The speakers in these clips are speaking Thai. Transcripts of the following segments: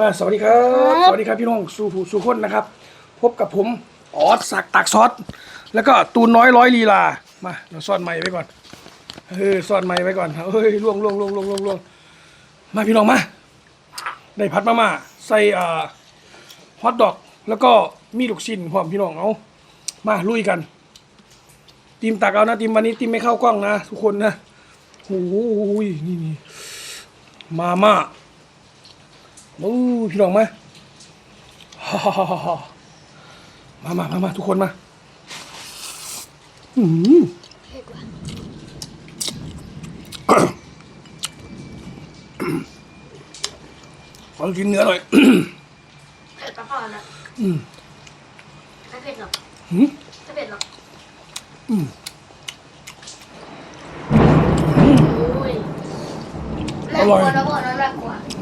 มาสวัสดีครับครับ สวัสดีครับพี่น้องสู่ผู้สู่คนนะครับ พบกับผมออสสักดิ์ตักซอสแล้วก็ตูนน้อยร้อยลีลามาเราซ่อนไม้ไว้ก่อนเออซ่อนไม้ไว้ก่อนเฮ้ยล่วงล่วงล่วงล่วงล่วงล่วงมาพี่น้องมาได้พัดมาม่าใส่อ่าฮอทดอกแล้วก็มีลูกชิ้นพร้อมพี่น้องเอามาลุยกันทีมตักเอานะทีมวันนี้ทีมไม่เข้ากล้องนะ ทุกคนนะโอ้ยนี่นี่มาม่า โอ้ยพี่น้องมาฮ่าฮ่าฮ่าฮ่ามามามามาทุกคนมาอืมขอกินเนื้อหน่อยเผ็ดปะพ่อนะอืมไม่เผ็ดหรอกหืมไม่เผ็ดหรอกอืมโอ้ยอร่อยน่ากลัวนะพ่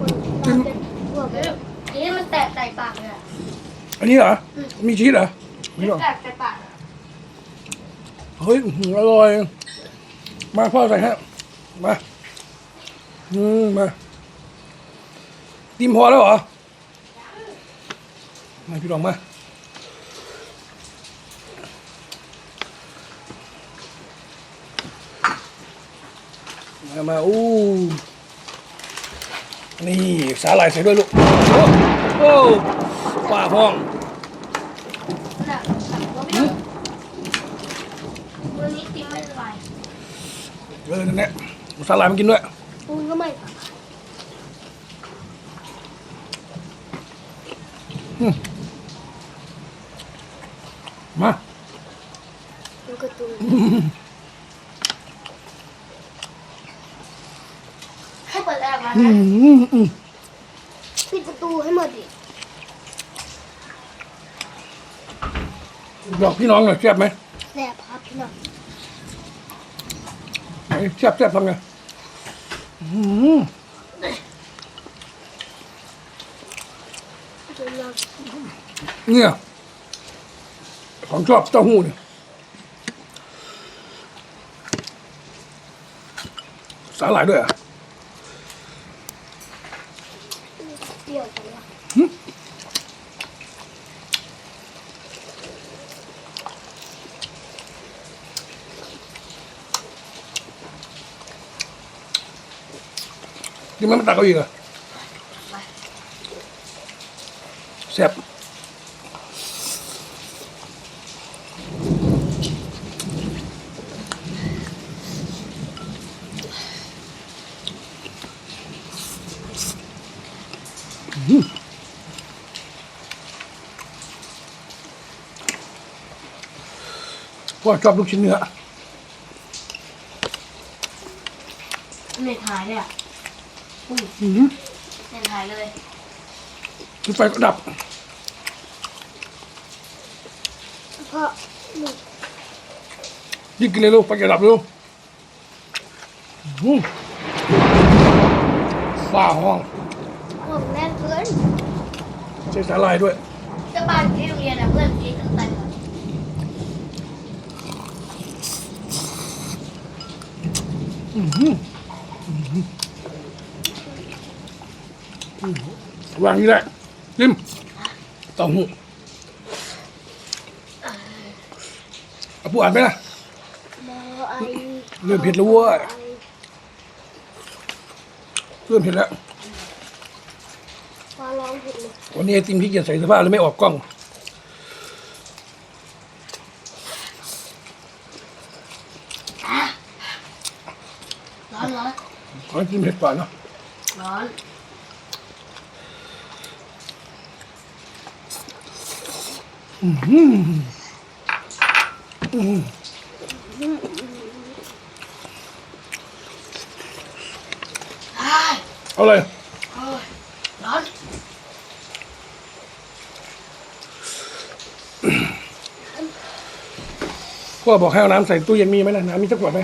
อนะน่ากลัวกินพวกนี้นี่มันแตกใส่ปากเลยอะอันนี้เหรอ มีชีสเหรอไม่หรอกแตกใส่ปากอะเฮ้ยอื้อหืออร่อย มาพ่อใส่ฮะมาอืมมาติมพอแล้วเหรอ มาพี่น้องมา มามาอู้ นี่สาหร่ายใส่ด้วยลูก โอ้โอ้ป้าพ้องน่ะเราไม่ต้องวันนี้ติ้งไม่สบายเออนั่นแหละสาหร่ายมากินด้วยปูนก็ไม่มา ดูการ์ตูนให้ เปิดแอร์มาอืนะมอืมปิดประตูให้หมดดิบอกพี่น้องหน่อยแซ่บไหมแสบครับพี่น้องไหนแซ่บแซ่บทำไงอืมเดี๋ยวเราเนี่ยของชอบเต้าหู้เนี่ยสาหร่ายด้วยอะ เดี่ยวกันละ กินไหมมันตักเอาอีกเหรอะแซ่บอืมพ่อชอบลูกชิ้นเนื้อเน็ตหายเลยอะ อุ้ยอืมเน็ตหายเลยจุดไฟก็ดับ พ่อหนูยิ่งกินเลยลูกไฟจะดับเร็วอืมฟ้าห้องผมแน่นเพื่อนใช้สาลายด้วย จะบ้านที่โรงเรียนอะเพื่อนกินตั้งแต่ วางนี่ได้จิ้มเต้าหู้เอาผู้อ่านไหมล่ะมอไอเริ่มเผ็ดแล้วเว้ยเริ่มเห็นแล้วฟ้าร้องผิดเลยวันนี้ไอติมขี้เกียจใส่เสื้อผ้าเลยไม่ออกกล้องร้อนร้อนขอให้กินเผ็ดก่อนเนาะร้อน เอาเลยโอ้ยร้อนพ่อบอกให้เอาน้ำใส่ตู้เย็นมีไหมนะน้ำมีสักขวดไหม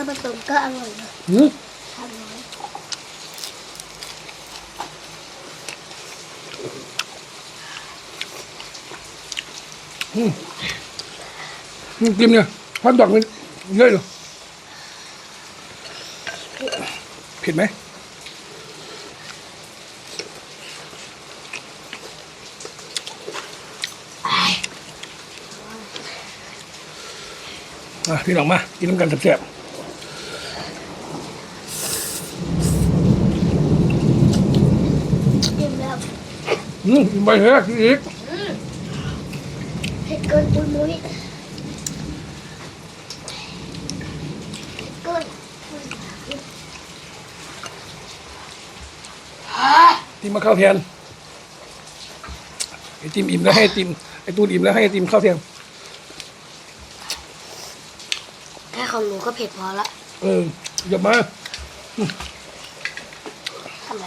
ชาผสมก็อร่อยนะหืมชาร้อนอืมอืมกินเนี่ยฮอตดอกมันเยอะเลยเผ็ดไหมอะพี่น้องมากินน้ำกันแซ่บกินแล้ว ๆ อืมกินไปเถอะกินอีกเผ็ดเกินปุยมุ้ยเกินติมมาเข้าวแทนไอติมอิ่มแล้วให้ไอติมไอตูนอิ่มแล้วให้ไอติมข้าวแทนแค่ของหนูก็เผ็ดพอละเอออย่ามา ทำไร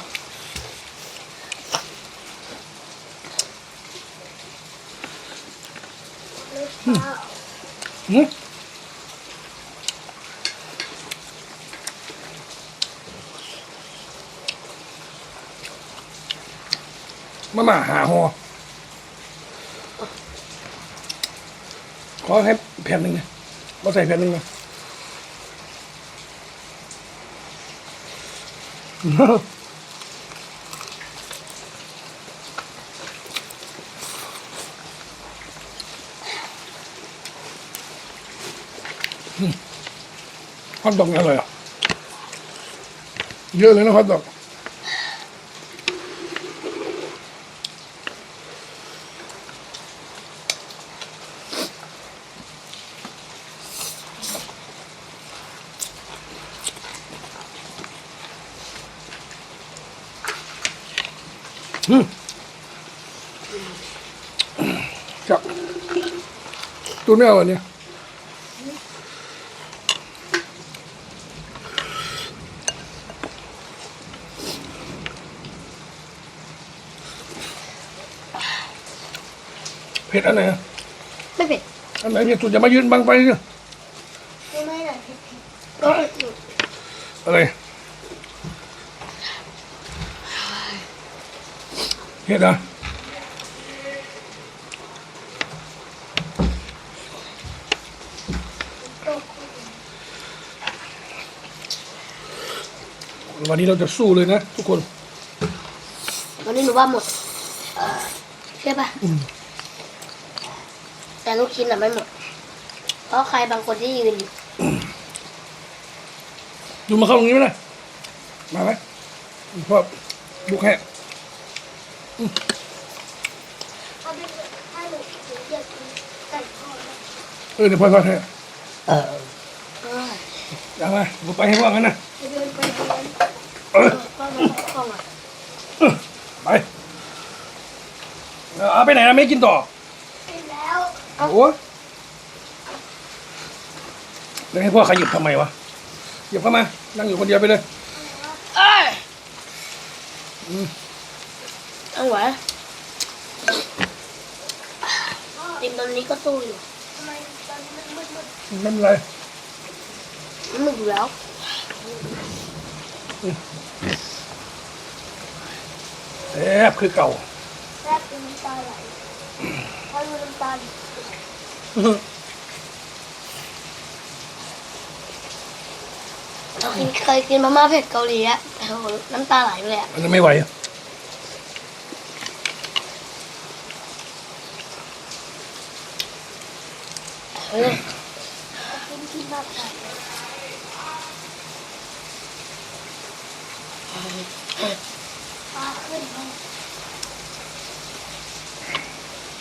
หืมมามาหาหอขอให้แผ่นหนึ่งนะมาใส่แผ่นหนึ่งนะ ฮอทดอกนี่อร่อยอะเยอะเลยนะฮอทดอกอืมจับตัวไม่เอาอันเนี้ย เผ็ดอันไหนอะไม่เผ็ดอันไหนเผ็ดสุดอย่ามายืนบังไปเนี่ยไม่ได้เผ็ดก็อะไรเผ็ดอะวันนี้เราจะสู้เลยนะ ทุกคน วันนี้หนูว่าหมด ใช่ปะ แต่ลูกชิ้นอะไม่หมด เพราะใครบางคนที่ยืนอยู่ดูมาเข้าตรงนี้ไหมล่ะมาไหมพ่อบุกแห่ถ้าไม่ถ้หนูอยากกินไก่ทอดนะเออเดี๋ยวพ่อทอดให้เอออย่ามาบุกไปให้พ่องั้นนะจะเดินไปเดินเออ ก็มาเข้ามา ไป เอาไปไหนนะไม่กินต่อ โอ้แล้วให้พ่อขยับทำไมวะหยิบเข้ามา นั่งอยู่คนเดียวไปเลยเอ้ยอืมเอาไหวติมตอนนี้ก็สู้อยู่ทำไมตอนนี้มันมืดมืดไม่เป็นไรมันมึกอยู่แล้วแซ่บคือเก่าแทบจะน้ำตาไหลพอ ดูน้ำตาไหลเราเคยกินมาม่าเผ็ดเกาหลีอะแต่โหน้ำตาไหลเลยอะอันนั้นไม่ไหวอะเฮ้ยกินที่มากค่ะปลาขึ้นมา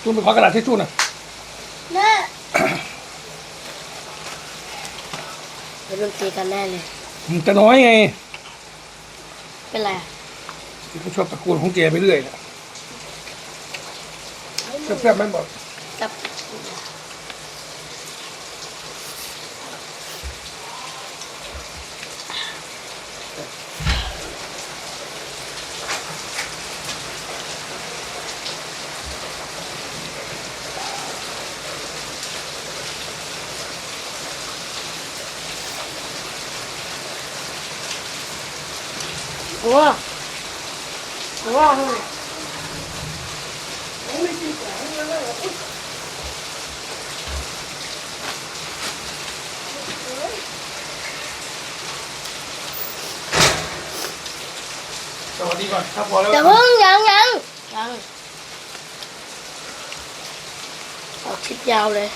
จุนไปขอกระดาษทิชชู่หน่อยแม่เดี๋ยวโดนตีกันแน่เลยมันจะน้อยไงเป็นไรอะที่เขาชอบตะโกนของแกไปเรื่อยนะแซ่บๆไหมบอก จับ của của không Rồi đi con, sắp bỏ đâu. Hương nhận nhận. Nhận. Rồi, chích dao dạ vâng, dạ vâng, dạ vâng. ờ, đây.